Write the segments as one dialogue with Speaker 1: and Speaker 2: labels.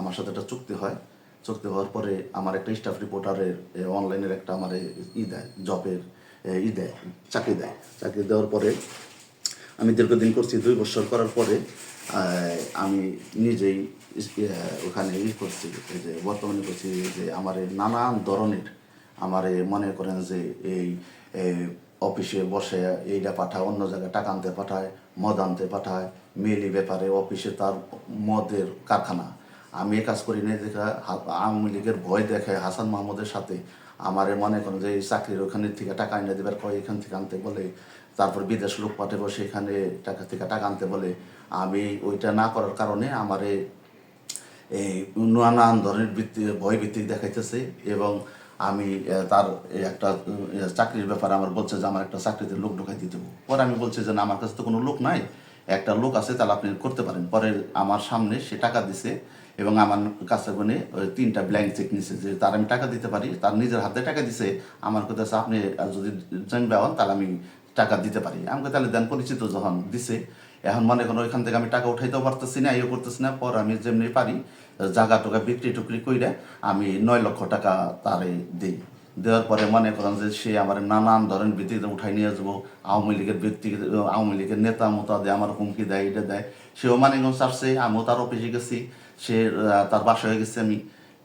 Speaker 1: আমার সাথে একটা চুক্তি হয়। চুক্তি হওয়ার পরে আমার একটা স্টাফ রিপোর্টারের অনলাইনের একটা আমার ই দেয় জবের ই দেয়, চাকরি দেয়। চাকরি দেওয়ার পরে আমি দীর্ঘদিন করছি, দুই বছর করার পরে আমি নিজেই ওখানে ই করছি, এই যে বর্তমানে করছি যে আমার নানান ধরনের আমার মনে করেন যে এই অফিসে বসে এইটা পাঠায়, অন্য জায়গায় টাকা আনতে পাঠায়, মদ আনতে পাঠায় মেলি ব্যাপারে অফিসে তার মদের কারখানা। আমি এ কাজ করি নাই দেখা আওয়ামী লীগের ভয় দেখে হাসান মাহমুদের সাথে। আমারে মনে করেন যে চাকরির ওখানে থেকে টাকা এনে দেবার কয়, এখান থেকে আনতে বলে। তারপর বিদেশ লোক পাঠাবো সেখানে টাকা থেকে টাকা আনতে বলে। আমি ওইটা না করার কারণে আমারে এই নানান ধরনের ভিত্তি, ভয় ভিত্তিক দেখাইতেছে এবং আমি তার একটা চাকরির ব্যাপারে আমার বলছে যে আমার একটা চাকরিতে লোক ঢুকাই দিতে। পরে আমি বলছি যে না, আমার কাছে তো কোনো লোক নাই। একটা লোক আছে, তাহলে আপনি করতে পারেন। পরে আমার সামনে সে টাকা দিছে এবং আমার কাছে মানে তিনটা ব্ল্যাঙ্ক চেক নিছে যে তার আমি টাকা দিতে পারি, তার নিজের হাতে টাকা দিছে। আমার কথা আপনি যদি জানবে হন, তাহলে আমি টাকা দিতে পারি। আমাকে তাহলে দেন পরিচিত যখন দিছে, এখন মনে করেন ওইখান থেকে আমি টাকা উঠাইতেও পারতেছি না ইয়ে করতেছি না, পর আমি যেমনি পারি জায়গা টাকা বিক্রি টুকরি কইরা আমি নয় লক্ষ টাকা তারে দিই। দেওয়ার পরে মনে করেন যে সে আমার নানান ধরনের ভিত্তিতে উঠাই নিয়ে যাব। আওয়ামী লীগের ব্যক্তিগত আওয়ামী লীগের নেতা মতো দেয় আমার হুমকি দেয়, এটা দেয়। সেও মানিগঞ্জ ছাড়ছে, আমিও তার অফিসে গেছি। সে তার বাসায় গেছে আমি।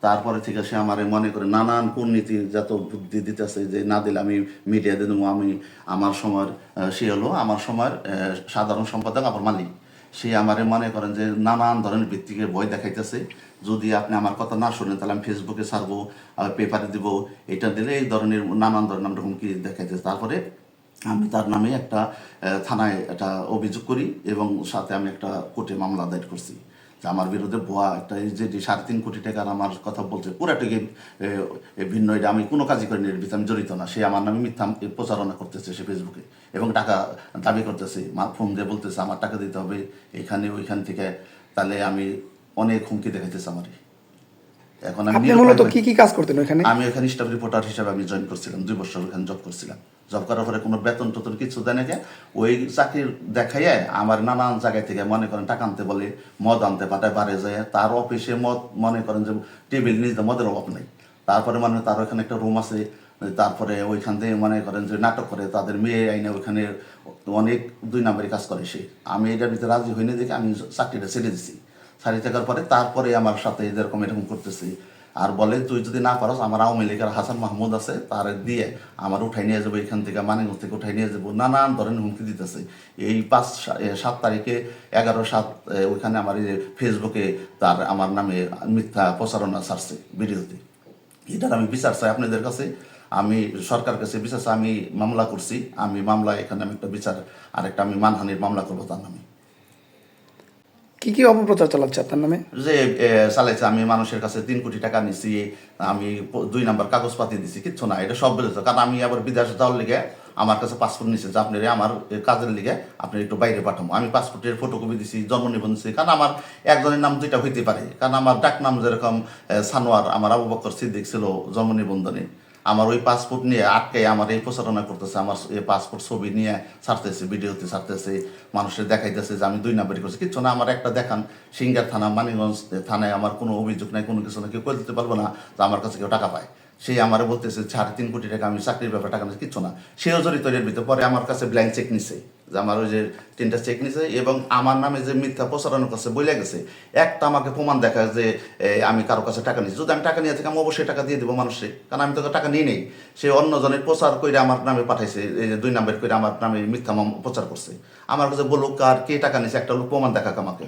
Speaker 1: তারপরে থেকে সে আমার মনে করে নানান কূটনীতি যত বুদ্ধি দিতেছে যে না দিলে আমি মিডিয়া দিয়ে দেবো, আমি আমার সময়ের সে হলো আমার সময়ের সাধারণ সম্পাদক আমার মালিক। সে আমারে মনে করেন যে নানান ধরনের ভিত্তিকে বই দেখাইতেছে। যদি আপনি আমার কথা না শুনেন, তাহলে আমি ফেসবুকে ছাড়বো পেপারে দিব, এটা দিলে এই ধরনের নানান ধরনের আমরা রকম কি দেখাইতেছে। তারপরে আমি তার নামে একটা থানায় একটা অভিযোগ করি এবং সাথে আমি একটা কোর্টে মামলা দায়ের করছি। আমার বিরুদ্ধে ভুয়া একটা যে সাড়ে তিন কোটি টাকার আমার কথা বলছে পুরাটাকে ভিন্ন, এটা আমি কোনো কাজই করিনি, এর ভিতরে আমি জড়িত না। সে আমার নামে মিথ্যা প্রচারণা করতেছে সে ফেসবুকে এবং টাকা দাবি করতেছে, মা ফোন দিয়ে বলতেছে, আমার টাকা দিতে হবে, এখানে ওইখান থেকে তাহলে আমি অনেক হুমকি দেখাইতেছে আমারই এখন আমি
Speaker 2: আপনি মূলত কি কি কাজ করতেন ওখানে
Speaker 1: আমি ওখানে স্টাফ রিপোর্টার হিসেবে আমি জয়েন করছিলাম দুই বছর ওখানে জব করছিলাম। জব করার পরে কোনো বেতন টেতন কিছু দেয় নাকি ওই চাকরির দেখাইয়া আমার নানান জায়গায় থেকে মনে করেন টাকা আনতে বলে মদ আনতে পাঠায় বাড়ে যায় তার অফিসে মদ মনে করেন যে টেবিল নিজে মদের অভাব নেই। তারপরে মানে তার ওখানে একটা রুম আছে তারপরে ওইখান থেকে মনে করেন যে নাটক করে তাদের মেয়ে আইনে ওইখানে অনেক দুই নম্বরই কাজ করে সে। আমি এটার ভিতরে রাজি হইনি দেখে আমি চাকরিটা ছেড়ে দিছি। ছাড়ি থাকার পরে তারপরে আমার সাথে এরকম এরকম করতেছি। আর বলে, তুই যদি না পারস, আমার আওয়ামী লীগের হাসান মাহমুদ আছে, তার দিয়ে আমার উঠাই নিয়ে যাব, এখান থেকে মানিগঞ্জ থেকে উঠাই নিয়ে যাব। নানান ধরনের হুমকি দিতেছে। এই পাঁচ সাত তারিখে এগারো সাত ওইখানে আমার ফেসবুকে তার, আমার নামে মিথ্যা প্রচারণা ছাড়ছে ভিডিওতে এটার আমি বিচার চাই আপনাদের কাছে। আমি সরকার কাছে বিচার চাই, আমি মামলা করছি। আমি মামলা এখানে আমি একটা বিচার, আরেকটা আমি মানহানির মামলা করব তার নামে।
Speaker 2: কি কি অপপ্রচার চালাচ্ছে আপনার নামে?
Speaker 1: যে চালাইছে, আমি মানুষের কাছে তিন কোটি টাকা নিছি, আমি দুই নাম্বার কাগজপাতি দিছি, কিচ্ছু না, এটা সব বেরোচ্ছে কারণ আমি আবার বিদেশ যাওয়ার লিগে আমার কাছে পাসপোর্ট নিছে যে আপনি আমার কাজের লিগে আপনি একটু বাইরে পাঠাবো আমি পাসপোর্টের ফটোকপি দিছি, জন্ম নিবন্ধন দিছি, কারণ আমার একজনের নাম দুইটা হইতে পারে। কারণ আমার ডাক নাম যেরকম সানোয়ার, আমার আবু বকর সিদ্দিক ছিল জন্ম নিবন্ধনে। আমার ওই পাসপোর্ট নিয়ে আটকে আমার এই প্রচারণা করতেছে, আমার এই পাসপোর্ট ছবি নিয়ে ছাড়তেছে ভিডিওতে ছাড়তেছে, মানুষের দেখাইতেছে যে আমি দুই নাম্বারি করছি। কিচ্ছু না, আমার একটা দেখান, সিঙ্গার থানা মানিগঞ্জ থানায় আমার কোনো অভিযোগ নাই, কোনো কিছু না কেউ করে দিতে পারব না যে আমার কাছে কেউ টাকা পায়। সে আমার বলতেছে, সাড়ে তিন কোটি টাকা আমি চাকরির ব্যাপারে টাকা কিচ্ছু না। সেও জড়িত এর ভিতরে পরে আমার কাছে ব্ল্যাঙ্ক চেক নিছে, যে আমার ওই যে তিনটা চেক নিছে এবং আমার নামে যে মিথ্যা প্রচারণা করছে বলে গেছে, একটা আমাকে প্রমাণ দেখায় যে আমি কারও কাছে টাকা নিচ্ছি যদি আমি টাকা নিয়ে থাকি, আমি অবশ্যই টাকা দিয়ে দেবো মানুষে, কারণ আমি তো টাকা নিয়ে নেই। সে অন্যজনের প্রচার করে আমার নামে পাঠাইছে, এই যে দুই নাম্বার করে আমার নামে মিথ্যা প্রচার করছে। আমার কাছে বলুক, আর কে টাকা নিছে? একটা লোক প্রমাণ দেখাক আমাকে,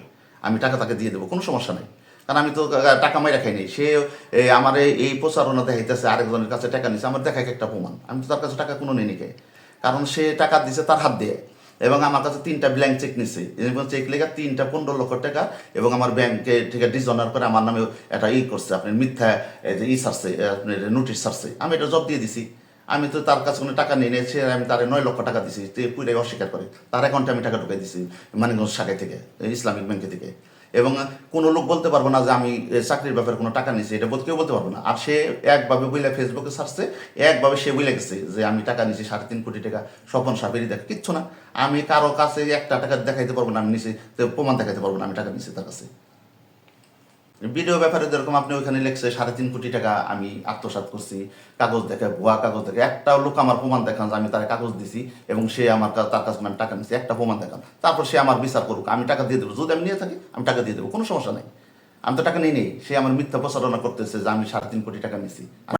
Speaker 1: আমি টাকা তাকে দিয়ে দেবো, কোনো সমস্যা নেই। কারণ আমি তো টাকা মাইরা খাই নাই। সে আমার এই- প্রচারণা দেখাইতেছে আরেকজনের কাছে টাকা নিছে। আমার দেখায় একটা প্রমাণ। আমি তো তার কাছে টাকা কোনো নেই নিকে? কারণ সে টাকা দিছে তার হাত দিয়ে। এবং আমার কাছে তিনটা ব্ল্যাঙ্ক চেক নিছে। এবং চেক লেখা তিনটা পনেরো লক্ষ টাকা এবং আমার ব্যাংকে থেকে ডিসঅনার করে আমার নামে একটা ই করছে। আপনি মিথ্যা ই এ, আপনার নোটিশ ছাড়ছে। আমি এটা জব দিয়ে দিছি। আমি তো তার কাছে কোনো টাকা নিয়ে নিয়েছি আমি তার নয় লক্ষ টাকা দিছি। পুরাই অস্বীকার করে। তার অ্যাকাউন্টে আমি টাকা ঢুকাই দিছি মানিগঞ্জ শাখায় থেকে ইসলামিক ব্যাংকে থেকে। এবং কোনো লোক বলতে পারব না যে আমি চাকরির ব্যাপারে কোনো টাকা নিয়েছি এটা বলতে কেউ বলতে পারব না। আর সে একভাবে বইলে ফেসবুকে সারছে, একভাবে সে বুঝলে গেছে যে আমি টাকা নিয়েছি সাড়ে তিন কোটি টাকা, স্বপন সাপেরই দেখ কিচ্ছু না। আমি কারও কাছে একটা টাকা দেখাইতে পারব না, আমি নিছি প্রমাণ দেখাইতে পারব না আমি টাকা নিছি তার কাছে। ভিডিও ব্যাপারে যেরকম আপনি ওইখানে লেখছে, সাড়ে তিন কোটি টাকা আমি আত্মসাত করছি, কাগজ দেখে, ভুয়া কাগজ দেখে। একটা লোক আমার প্রমাণ দেখান যে আমি তার কাগজ দিছি এবং সে আমার তার কাছে আমি টাকা নিচ্ছে একটা প্রমাণ দেখান। তারপর সে আমার বিচার করুক, আমি টাকা দিয়ে দেবো। যদি আমি নিয়ে থাকি, আমি টাকা দিয়ে দেবো, কোনো সমস্যা নেই। আমি তো টাকা নিয়ে নেই। সে আমার মিথ্যা প্রচারণা করতেছে যে আমি সাড়ে তিন কোটি টাকা নিছি।